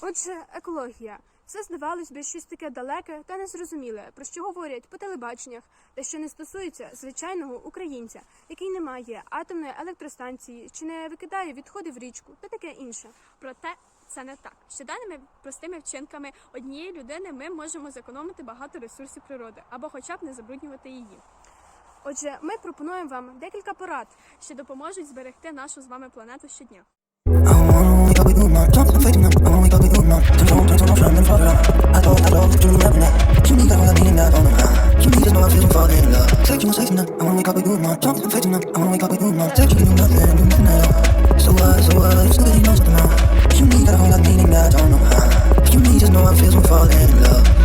Отже, екологія. Це здавалось би щось таке далеке та незрозуміле, про що говорять по телебаченнях, та що не стосується звичайного українця, який не має атомної електростанції чи не викидає відходи в річку та таке інше. Проте це не так. Щоденними простими вчинками однієї людини ми можемо зекономити багато ресурсів природи або хоча б не забруднювати її, Отже, ми пропонуємо вам декілька порад. що допоможуть зберегти нашу з вами планету щодня. my safety now. I wanna wake up with you in my jump and fading now. I wanna wake up with you in my text, you do nothing, do nothing now. So what, so what, you still didn't know something now. You need, got a whole lot of meaning that I don't know how. If you need, just know I feel so falling in love.